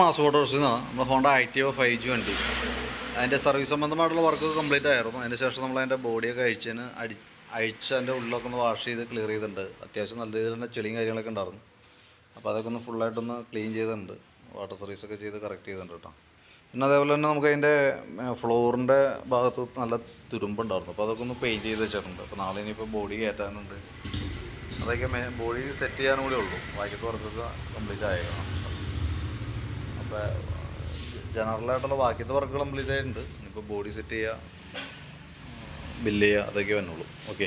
Mass മോട്ടോഴ്സിൽ നിന്നാണ് നമ്മുടെ Honda Activa five G വണ്ടി. അതിന്റെ സർവീസ് സംബന്ധമായിട്ടുള്ള വർക്ക് കംപ്ലീറ്റ് ആയിരുന്നു. അതിന് ശേഷം നമ്മൾ അതിന്റെ ബോഡിയൊക്കെ അഴിച്ചതിന് അടി അഴിച്ച് അതിന്റെ ഉള്ളിലൊക്കെ ഒന്ന് വാഷ് ചെയ്ത് ക്ലിയർ ചെയ്തിട്ടുണ്ട്. അത്യാവശ്യം നല്ല രീതിയിൽ തന്നെ ചെളിയും കാര്യങ്ങളൊക്കെ ഉണ്ടായിരുന്നു. അപ്പോൾ അതൊക്കെ ഒന്ന് ഫുള്ളായിട്ടൊന്ന് ക്ലീൻ ചെയ്തിട്ടുണ്ട്. വാട്ടർ സർവീസൊക്കെ ചെയ്ത് കറക്റ്റ് ചെയ്തിട്ടുണ്ട് കേട്ടോ പിന്നെ അതേപോലെ തന്നെ നമുക്ക് അതിന്റെ ഫ്ലോറിന്റെ ഭാഗത്ത് നല്ല തുരുമ്പുണ്ടായിരുന്നു അപ്പോൾ അതൊക്കെ ഒന്ന് പെയിന്റ് ചെയ്ത് വെച്ചിട്ടുണ്ട്. അപ്പോൾ നാളെ ഇനിയിപ്പോൾ ബോഡി കയറ്റാനുണ്ട്. അതൊക്കെ ബോഡി സെറ്റ് ചെയ്യാനും കൂടെ ഉള്ളൂ. ബാക്കി വർക്കൊക്കെ കംപ്ലീറ്റ് ആയേക്കണം ജനറലായിട്ടുള്ള ബാക്കിയത്തെ വർക്ക് കംപ്ലീറ്റ് ആയിട്ടുണ്ട്. ഇനിയിപ്പോൾ ബോഡി സെറ്റ് ചെയ്യുക ബില്ല് ചെയ്യുക അതൊക്കെ വന്നുള്ളൂ ഓക്കെ